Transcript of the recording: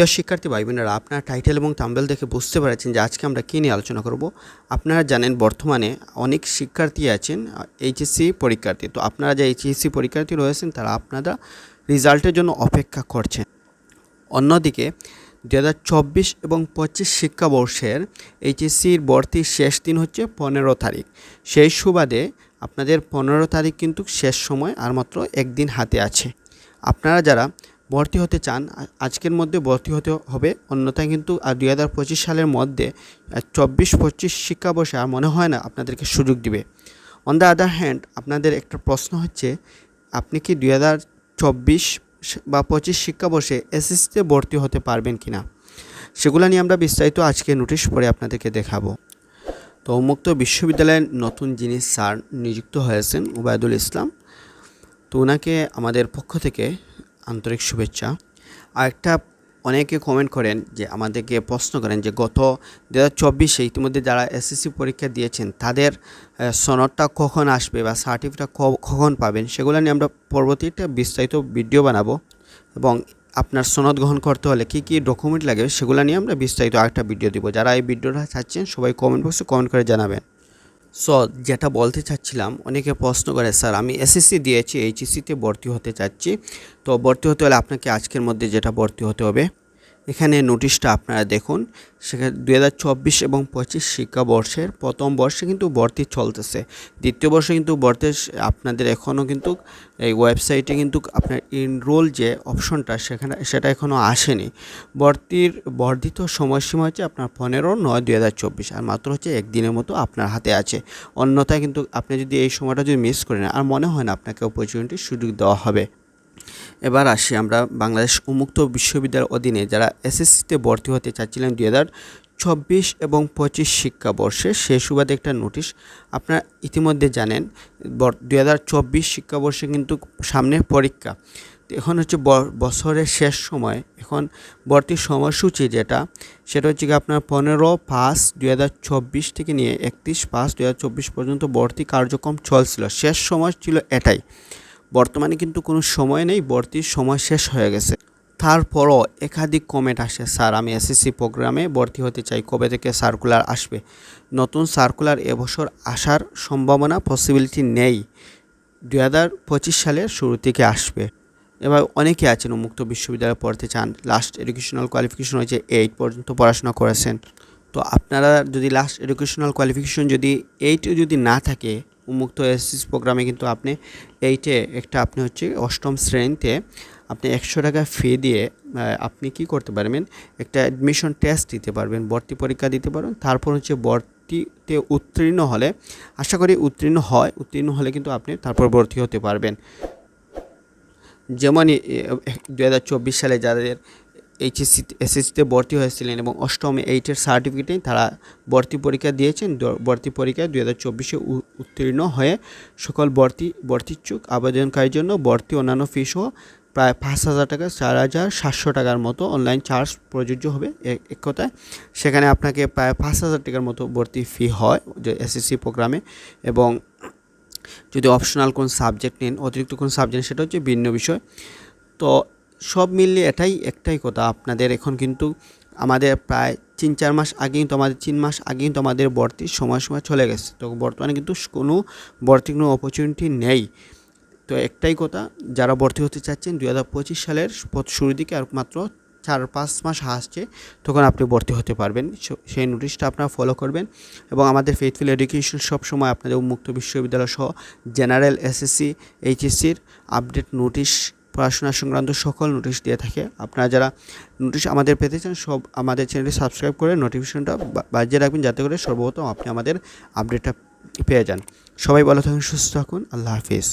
প্রিয় শিক্ষার্থী ভাই বোনেরা আপনার টাইটেল এবং তাম্বেল দেখে বুঝতে পারছেন যে আজকে আমরা কী নিয়ে আলোচনা করব। আপনারা জানেন বর্তমানে অনেক শিক্ষার্থী আছেন এইচএসসি পরীক্ষার্থী। তো আপনারা যে এইচএসসি পরীক্ষার্থী রয়েছেন, তারা আপনারা রেজাল্টের জন্য অপেক্ষা করছেন। অন্যদিকে দু হাজার চব্বিশ এবং পঁচিশ শিক্ষাবর্ষের এইচএসসির ভর্তির শেষ দিন হচ্ছে পনেরো তারিখ। সেই সুবাদে আপনাদের পনেরো তারিখ কিন্তু শেষ সময় আর মাত্র একদিন হাতে আছে। আপনারা যারা ভর্তি হতে চান, আজকের মধ্যে ভর্তি হতে হবে। অন্যথায় কিন্তু, আর দুই হাজার পঁচিশ সালের মধ্যে চব্বিশ পঁচিশ শিক্ষাবর্ষে আর মনে হয় না আপনাদেরকে সুযোগ দিবে। অন দ্য আদার হ্যান্ড আপনাদের একটা প্রশ্ন হচ্ছে, আপনি কি দুই হাজার চব্বিশ বা পঁচিশ শিক্ষাবর্ষে এসএসসিতে ভর্তি হতে পারবেন কি না সেগুলো নিয়ে আমরা বিস্তারিত আজকে নোটিশ পরে আপনাদেরকে দেখাবো। তো উন্মুক্ত বিশ্ববিদ্যালয়ের নতুন যিনি স্যার নিযুক্ত হয়েছেন উবায়দুল ইসলাম, তো ওনাকে আমাদের পক্ষ থেকে আন্তরিক শুভেচ্ছা। আর একটা অনেকে কমেন্ট করেন যে, আমাদেরকে প্রশ্ন করেন যে, গত দু হাজার চব্বিশে ইতিমধ্যে যারা এসএসসি পরীক্ষা দিয়েছেন, তাদের সনদটা কখন আসবে বা সার্টিফিকেটটা কখন পাবেন? সেগুলো নিয়ে আমরা পরবর্তী একটা বিস্তারিত ভিডিও বানাবো এবং আপনার সনদ গ্রহণ করতে হলে কী কী ডকুমেন্ট লাগে সেগুলো নিয়ে আমরা বিস্তারিত আরেকটা ভিডিও দিব। যারা এই ভিডিওটা চাচ্ছেন, সবাই কমেন্ট বক্সে কমেন্ট করে জানাবেন। সো যেটা বলতে চাচ্ছিলাম, অনেকে প্রশ্ন করে, স্যার, আমি এসএসসি দিয়েছি, এইচএসসিতে ভর্তি হতে চাচ্ছি। তো ভর্তি হতে হলে আপনাকে আজকের মধ্যে যেটা ভর্তি হতে হবে? এখানে নোটিশটা আপনারা দেখুন। সেখানে দু হাজার চব্বিশ এবং পঁচিশ শিক্ষাবর্ষের প্রথম বর্ষে কিন্তু ভর্তি চলতেছে। দ্বিতীয় বর্ষে কিন্তু ভর্তি আপনাদের এখনও কিন্তু এই ওয়েবসাইটে কিন্তু আপনার ইনরোল যে অপশনটা সেখানে, সেটা এখনও আসেনি। ভর্তির বর্ধিত সময়সীমা হচ্ছে আপনার পনেরো নয় দু হাজার চব্বিশ আর মাত্র হচ্ছে একদিনের মতো আপনার হাতে আছে। অন্যথায় কিন্তু আপনি যদি এই সময়টা যদি মিস করেন, আর মনে হয় না আপনাকে অপরচুনিটি সুযোগ দেওয়া হবে। এবার আসি আমরা বাংলাদেশ উন্মুক্ত বিশ্ববিদ্যালয়ের অধীনে যারা এসএসসিতে ভর্তি হতে চাচ্ছিলেন দুই হাজার চব্বিশ এবং পঁচিশ শিক্ষাবর্ষে, সে সুবাদে একটা নোটিশ আপনারা ইতিমধ্যে জানেন দুই হাজার চব্বিশ শিক্ষাবর্ষে কিন্তু সামনে পরীক্ষা। এখন হচ্ছে বছরের শেষ সময়। এখন ভর্তির সময়সূচি যেটা, সেটা হচ্ছে কি আপনার পনেরো পাঁচ দুই হাজার চব্বিশ থেকে নিয়ে একত্রিশ পাঁচ দুই হাজার চব্বিশ পর্যন্ত ভর্তি কার্যক্রম চলছিল। শেষ সময় ছিল এটাই। বর্তমানে কিন্তু কোনো সময় নেই ভর্তির সময় শেষ হয়ে গেছে। তারপরও একাধিক কমেন্ট আসে, স্যার, আমি এসএসসি প্রোগ্রামে ভর্তি হতে চাই, কবে থেকে সার্কুলার আসবে? নতুন সার্কুলার এবছর আসার সম্ভাবনা পসিবিলিটি নেই। দু হাজার পঁচিশ সালের শুরু থেকে আসবে। এবার অনেকে আছেন উন্মুক্ত বিশ্ববিদ্যালয়ে পড়তে চান লাস্ট এডুকেশনাল কোয়ালিফিকেশন হয়েছে এইট পর্যন্ত পড়াশোনা করেছেন। তো আপনারা যদি লাস্ট এডুকেশনাল কোয়ালিফিকেশন যদি এইটও যদি না থাকে উন্মুক্ত এসএসসি প্রোগ্রামে কিন্তু আপনি এইটে একটা আপনি হচ্ছে অষ্টম শ্রেণীতে আপনি একশো টাকা ফি দিয়ে আপনি কি করতে পারবেন? একটা অ্যাডমিশন টেস্ট দিতে পারবেন, ভর্তি পরীক্ষা দিতে পারবেন। তারপর হচ্ছে ভর্তিতে উত্তীর্ণ হলে, আশা করি উত্তীর্ণ হয়, উত্তীর্ণ হলে কিন্তু আপনি তারপর ভর্তি হতে পারবেন। যেমনই দু হাজার চব্বিশ সালে যাদের এইচএসসি এসএসসিতে ভর্তি হয়েছিলেন এবং অষ্টম এইটের সার্টিফিকেটে তারা ভর্তি পরীক্ষা দিয়েছেন। ভর্তি পরীক্ষায় দু হাজার চব্বিশে উত্তীর্ণ হয়ে সকল ভর্তি, ভর্তিচ্ছুক আবেদনকারীর জন্য ভর্তি অন্যান্য ফি সহ প্রায় পাঁচ হাজার টাকা, চার হাজার সাতশো টাকার মতো অনলাইন চার্জ প্রযোজ্য হবে এক কথায়। সেখানে আপনাকে প্রায় পাঁচ হাজার টাকার মতো ভর্তি ফি হয় যে এসএসসি প্রোগ্রামে এবং যদি অপশনাল কোন সাবজেক্ট নেন, অতিরিক্ত কোন সাবজেক্ট সেটা হচ্ছে ভিন্ন বিষয়। তো সব মিলিয়ে এটাই, একটাই কথা। আপনাদের এখন কিন্তু আমাদের প্রায় তিন চার মাস আগে কিন্তু আমাদের, তিন মাস আগে কিন্তু আমাদের ভর্তির সময় সময় চলে গেছে। তো বর্তমানে কিন্তু কোনো ভর্তির কোনো অপরচুনিটি নেই। তো একটাই কথা, যারা ভর্তি হতে চাচ্ছেন দুই হাজার পঁচিশ সালের শুরুর দিকে আর মাত্র চার পাঁচ মাস আসছে, তখন আপনি ভর্তি হতে পারবেন। সেই নোটিশটা আপনারা ফলো করবেন এবং আমাদের ফেথফুল এডুকেশন সবসময় আপনাদের উন্মুক্ত বিশ্ববিদ্যালয় সহ জেনারেল এসএসসি এইচএসসির আপডেট নোটিশ পড়াশোনা সংক্রান্ত সকল নোটিশ দিয়ে থাকে। আপনারা যারা নোটিশ আমাদের পেতে চান, সব আমাদের চ্যানেলটি সাবস্ক্রাইব করে নোটিফিকেশনটা বাজিয়ে রাখবেন যাতে করে সর্বপ্রথম আপনি আমাদের আপডেটটা পেয়ে যান। সবাই ভালো থাকুন, সুস্থ থাকুন, আল্লাহ হাফিজ।